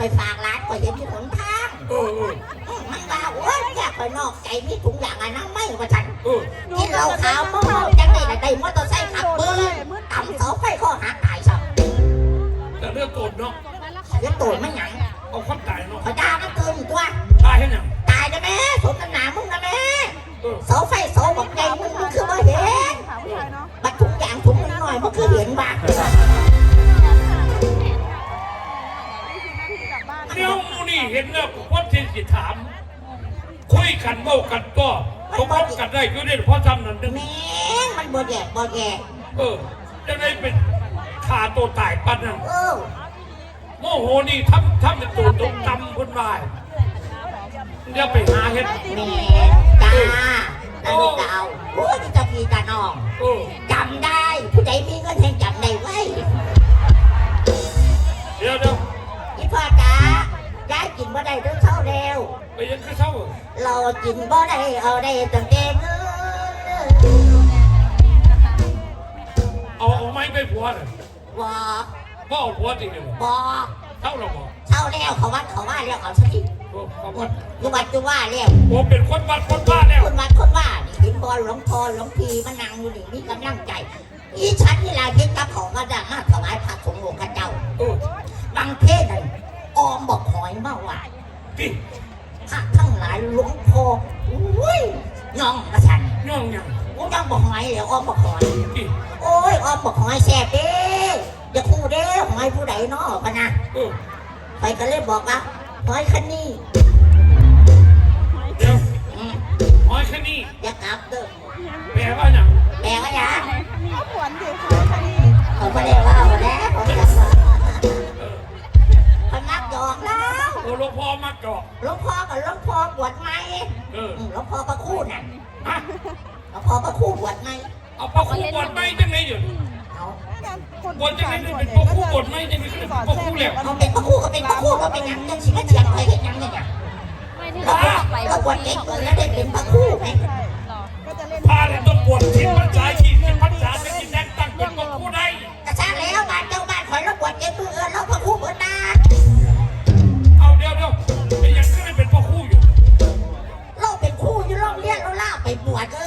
ไปฝากร้านก็เห็นที่หนทางเออเอออืมมันว่าโอ้ยอยากไปนอกใจมีถุงอย่างอันนั้นไม่ว่าฉันเออกินเหล้าขาวเมาๆจังได้แต่ได้มอเตอร์ไซค์ขับเบิ้ลต่ำเสาไฟข้อหักตายซ้แต่เรื่องโกรธเนาะำแล้วโตนไม่หยังเอาความตายเนาะขอด่ามันเกินตัวตายแค่ยังตายนะแม่สมน้ำหนามึงนะแม่ เดี๋ยวมูนี่เห็นแล้วว่าที่สิถาม คุยกันเมากันก็เขาพบกันได้ก็ได้เพราะทำนั่นนึงแม่งมันบ่แย่บ่แย่เออจะได้เป็นขาตัวตายปันนั่นเออโมโหนี่ทำทำเป็นตัวตกตำคนบายเดี๋ยวไปหาเห็ดแม่จ้า กินบ่ได้เรื่องเท่าเร็วไปยังคือเช่าเรากินบ่ได้เอาได้ตั้งแต่เงินเอาเอาไม้ไปผัวเลยบ่ก็เอาผัวจริงเลยบ่เท่าเราบอกเท่าแล้วเขาวัดเขาว่าแล้วเอาสักทีเออเอาวัดอยู่วัดอยู่ว่าแล้วผมเป็นคนวัดคนบ้านแล้วคนวัดคนว่านี่เห็นบอลหลวงพ่อหลวงพีมานั่งอยู่นี่มีกำลังใจอีฉันนี่ล่ะเห็นกับเขาก็ได้มาถวายพระสงฆ์องค์ข้าเจ้าเออบางเทศนั่นออมบอกหอ ยมาว่ากี่พระทั้งหลายหลวงพ่ออุ้ยย่องกระชันย่องยังกูย่องบอกหอยแล้วออมบอกหอยกี่โอ้ยออมบอกหอยแซ่บเด้อย่าคู่เด้หอยผู้ใดเนาะพะนะเออไปก็เลยบอกว่าหอยคันนี้เดี๋ยวอืมหอยแค่นี้อย่ากลับเด้อแปลว่าอย่างแปลว่าอย่างเอาผวนดิค่ะคดีเอ้หลวงพ่อมาเจาะหลวงพ่อกับหลวงพ่อบวชไหมเอออืมหลวงพ่อประคู่น่ะฮะหลวงพ่อประคู่บวชไหมเอาปลาคู่บดไหมจังไงอยู่เอาบดจังไงเป็นปลาคู่บดไหมจังไงเป็นปลาคู่แล้วเขาเป็นประคู่ก็เป็นประคู่ก็เป็นหยังจังสิมาเถียงใครเห็นหยังเนี่ยไม่ได้เราเราบวชออกไปเราบวชเก่งเลยแล้วได้เป็นประคู่ไหม ไบวชก็